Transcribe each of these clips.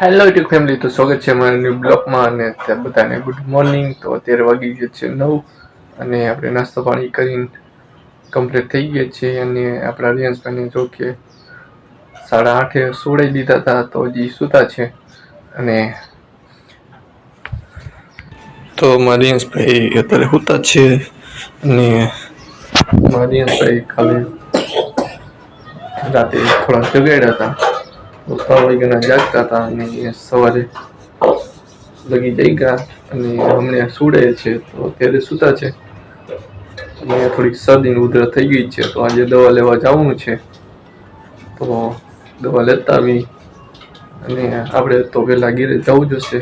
Hello YouTube family તો સ્વાગત છે અમારા ન્યૂ બ્લોગમાં અને ત્યાં બધાને ગુડ મોર્નિંગ તો અત્યારે વાગી ગયો છે નવ અને આપણે નાસ્તો પાણી કરીને કમ્પ્લીટ થઈ ગયા છે અને આપણા રિયાન્સભાઈને જો કે સાડા આઠે સોડાઈ દીધા હતા, તો હજી સૂતા છે. અને તો મારા રિયાન્સભાઈ અત્યારે સૂતા છે અને મારા રિયાન્સભાઈ કાલે રાતે થોડા જગાડ્યા હતા. છ વાગ્યાના જાગતા હતા અને સવારે લગી જઈ ગયા અને હમણાં સુડે છે. તો અત્યારે સૂતા છે. અને થોડીક શરદીની ઉધરસ થઈ ગઈ છે. તો આજે દવા લેવા જવાનું છે. તો દવા લેતા આવી અને આપણે તો પહેલાં ઘેરે જવું જશે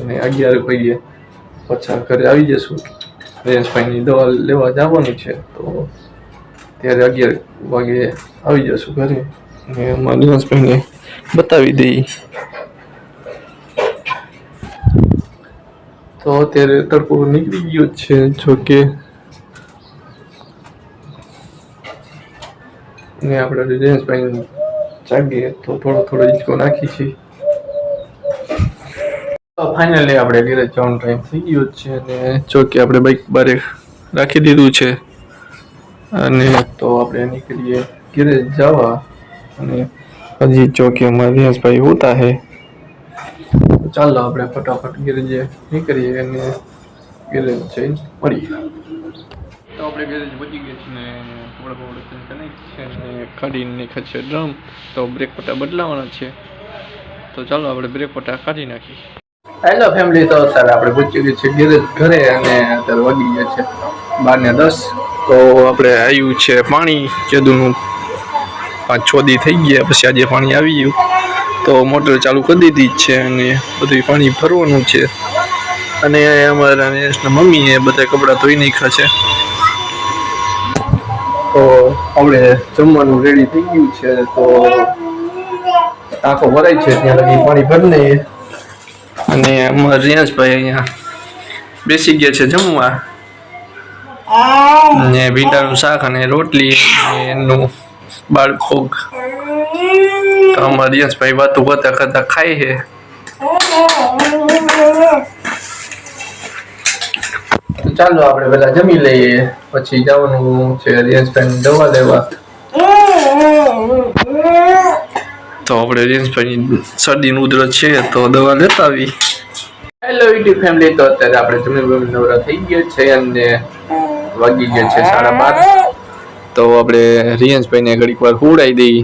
અને અગિયાર વાગ્યે પાછા ઘરે આવી જશું. રેન્સભાઈની દવા લેવા જવાનું છે. તો ત્યારે અગિયાર વાગે આવી જશું ઘરે. અને અમારા રેન્સભાઈને બતાવી દઈએ તો અત્યારે તડકો નીકળી ગયો છે, જો કે. ને આપણે રિલાયન્સભાઈ જાગીએ તો થોડો થોડો હિંચકો નાખી છીએ ફાઇનલી આપણે ઘરે જવાનો ટાઈમ થઈ ગયો છે અને જો કે આપણે બાઇક બારે રાખી દીધું છે. અને તો આપણે નીકળીએ ઘરે જવા. અને હજી ચોકી કે ઉતા હોતા હે. ચાલો આપણે ફટાફટ ગેરેજે નીકળીએ અને ગેરેજ જઈને મળીએ તો આપણે ગેરેજ બચી ગયા છીએ ને થોડા ચેન્જ કરી છે અને કાઢીને ખસે ડ્રમ. તો બ્રેક પટ્ટા બદલાવાના છે. તો ચાલો આપણે બ્રેક પટ્ટા કાઢી નાખીએ. હેલો ફેમિલી તો અત્યારે આપણે પહોંચી ગયા છીએ ગેરેજ ઘરે અને અત્યારે વાગી ગયા છે બાર ને દસ. તો આપણે આવ્યું છે પાણી કેદુનું પાંચ છ દી થઈ ગયા, પછી આજે પાણી આવી ગયું. તો મોટર ચાલુ કરી દીધી જ છે અને બધું પાણી ભરવાનું છે. અને અમારા નેશના મમ્મીએ બધા કપડાં ધોઈ નાખ્યા છે. તો આપણે જમવાનું રેડી થઈ ગયું છે, તો ટાંકો ભરાય છે, ત્યાં લગી પાણી ભરને અને અમારા રિયાઝભાઈ અહીંયા બેસી ગયા છે જમવા. ને ભીંડાનું શાક અને રોટલી એનું બાળભોગ તો અમારા રિયાઝભાઈ વાતો કરતા કરતા ખાય છે. તો ચાલો આપણે પેલા જમી લઈએ પછી જવાનું છે રિયાઝભાઈ દવા લેવા. તો આપણે રિયાઝભાઈની શરદીનું ઉધર છે તો દવા લેતા આવી. હેલો યુટ્યુબ ફેમિલી તો અત્યારે આપણે જમી નવરા થઈ ગયા છે અને વાગી ગયા છે સાડા બાર. તો આપણે રિયન્સભાઈને ઘડીક વાર હુડાઈ દઈ.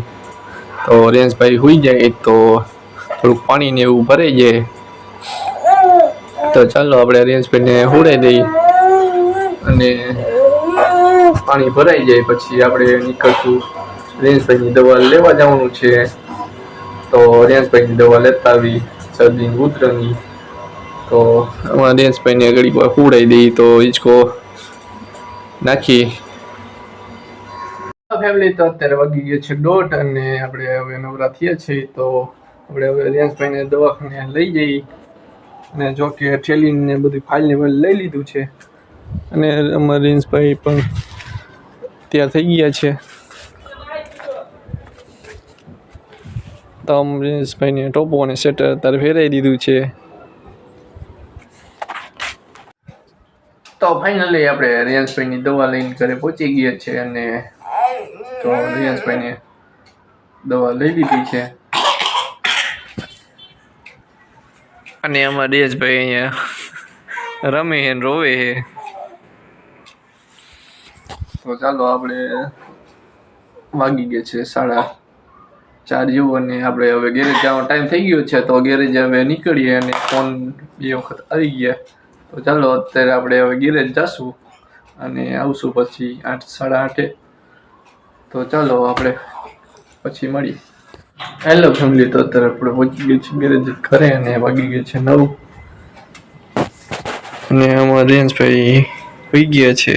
તો રિયાન્સભાઈ હુઈ જાય તો થોડુંક પાણીને એવું ભરાઈ જાય. તો ચાલો આપણે રિયાન્સભાઈને હુડાઈ દઈ અને પાણી ભરાઈ જાય, પછી આપણે નીકળશું. રિયાન્સભાઈની દવા લેવા જવાનું છે. તો રિયાન્સભાઈની દવા લેતા આવી શરદીની ઉતરની તો અમારા રિયાન્સભાઈને ઘડીક વાર હુડાઈ દઈ, તો હિંચકો નાખી. ફેમિલી તો અત્યારે વાગી ગયો છે દોઢ અને આપણે હવે નવરા થયા છીએ, તો આપણે હવે રિયાન્સભાઈને દવાખાને લઈ જઈ અને જો કે ઠેલીને બધી ફાઇલને લઈ લીધું છે. અને અમારા રિયાન્સભાઈ પણ તૈયાર થઈ ગયા છે. તો રિયાન્સભાઈને ટોપો અને સ્વેટર અત્યારે ફેરાઈ દીધું છે. તો ફાઇનલી આપણે રિયાન્સભાઈની દવા લઈને ઘરે પહોંચી ગયા છે અને તો રિયાઝભાઈને દવા લઈ લીધી છે. અને એમાં રિયાઝભાઈ અહીંયા રમે હે રોવે હે તો ચાલો આપણે વાગી ગયા છે સાડા ચાર જેવું અને આપણે હવે ગેરેજ જવાનો ટાઈમ થઈ ગયો છે તો ગેરેજ હવે નીકળીએ અને ફોન બે વખત આવી ગયા. તો ચાલો અત્યારે આપણે હવે ગેરેજ જશું અને આવશું પછી આઠ સાડા આઠે. તો ચાલો આપણે પછી મળીએ. હેલો ફેમિલી તો અત્યારે આપણે પહોંચી ગયું છે ગેરેજ ઘરે અને વાગી ગયું છે નવ. અને અમારા રેન્જભાઈ હોઈ ગયા છે.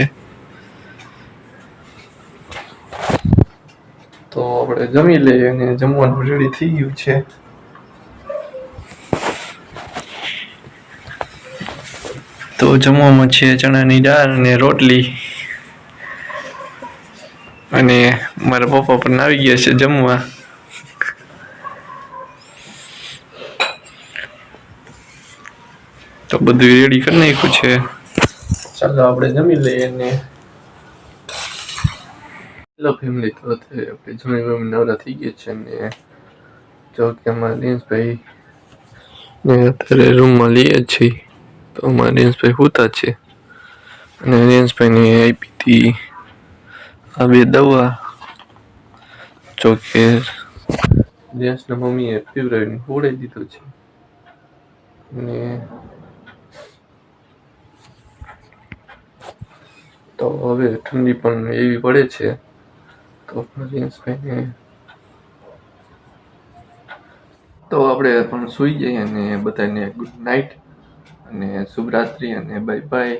તો આપણે જમી લઈએ અને જમવાનું રેડી થઈ ગયું છે. તો જમવામાં છે ચણાની દાળ અને રોટલી. અને મારા પપ્પા પણ આવી ગયા છે જમવા. તો બધું રેડી કરી નાખ્યું છે. ચાલો આપણે જમી લઈએ ને હેલો ફેમિલી તો આપણે જમી વમી નવરા થઈ ગયા છે ને જો કે અમારા દિનેશભાઈ ને અત્યારે રૂમમાં લઈએ છીએ. તો અમારા દિનેશભાઈ હોતા છે. અને દિનેશભાઈને આપી હતી બે દવા જો કે દિનેશના મમ્મીએ ફેવરેટ હોડાઈ દીધું છે અને તો હવે ઠંડી પણ એવી પડે છે. તો દિનેશભાઈને તો આપણે પણ સૂઈ જઈએ અને બધાને ગુડ નાઇટ અને શુભરાત્રિ અને બાય બાય